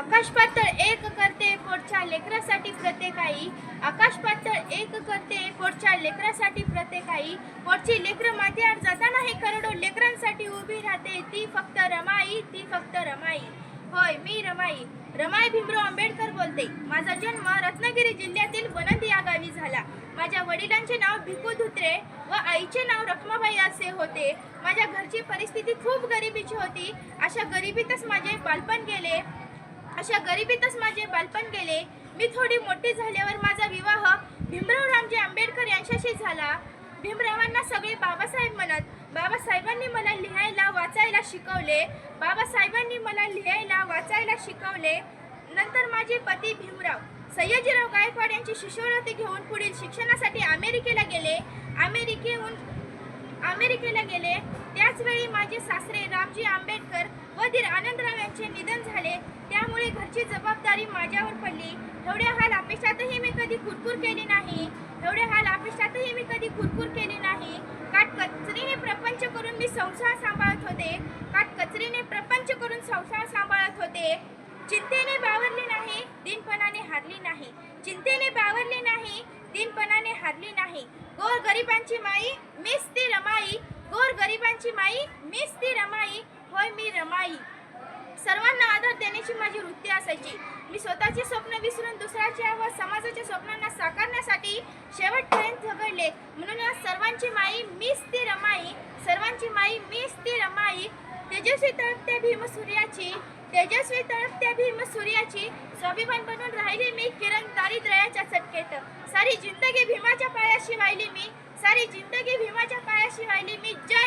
आकाश पातळ एक करते पोटच्या लेकरासाठी प्रत्येकाई. आकाश पातळ एक करते पोटच्या लेकरासाठी प्रत्येकाई. पोटची लेकरं माथ्यावर जाताना हे करोडो लेकरांसाठी उभी राहते. ती फक्त रमाई ती फक्त रमाई. होय मी रमाई. रमाई भीमराव आंबेडकर बोलते. माझा जन्म रत्नागिरी जिल्ह्यातील बनंद या गावी झाला. माझ्या वडिलांचे नाव भिकू धुत्रे व आईचे नाव रखमाबाई असे होते. माझ्या घरची परिस्थिती खूप गरिबीची होती. अशा गरिबीतच माझे बालपण गेले. अशा गरिबीतच माझे बालपण गेले. मी थोडी मोठी झाल्यावर माझा विवाह भीमराव रामजी आंबेडकर यांच्याशी झाला. भीमरावांना सगळे बाबासाहेब म्हणत बाबासाहेबांनी मला लिहायला वाचायला शिकवले. बाबासाहेबांनी मला लिहायला वाचायला शिकवले. नंतर माझे पती भीमराव सयाजीराव गायकवाड यांची शिष्यवृत्ती घेऊन पुढील शिक्षणासाठी अमेरिकेला गेले. अमेरिकेहून अमेरिकेला गेले. त्याचवेळी माझे सासरे रामजी आंबेडकर व धीर आनंदराव यांचे निधन झाले. त्यामुळे घरची जबाबदारी माझ्यावर पडली. एवढ्या हाल अपेक्षातही मी कधी कुरकुर केली नाही. एवढ्या हाल अपेक्षातही मी कधी कुरकुर केली नाही. काट कचरीने प्रपंच करून मी संसार सांभाळत होते. काट कचरीने प्रपंच करून संसार सांभाळत होते. चिंतेने बावरली नाही दिनपणाने हारली नाही. चिंतेने बावरली नाही दिनपणाने हारली नाही. गोर गरिबांची माई रमाई मीच ती रमाई होय मी रमाई. सर्वांना आदर देण्याची माझी वृत्ती असायची. मी स्वतःचे स्वप्न विसरून दुसऱ्याच्या व समाजाच्या स्वप्नांना साकारण्यासाठी शेवटपर्यंत झगडले. म्हणून सर्वांची माई मीच ती रमाई सर्वांची माई मीच ती रमाई. तेजस्वी तळपत्या भीम सूर्याची तेजस्वी तळपत्या भीम सूर्याची स्वाभिमान बनून राहिली मी किरण दारिद्र्याच्या चटकेत. सारी जिंदगी भीमाच्या पायाशी वाहिली मी सारी जिंदगी भीमाच्या पायाशी वाहिली मी. जय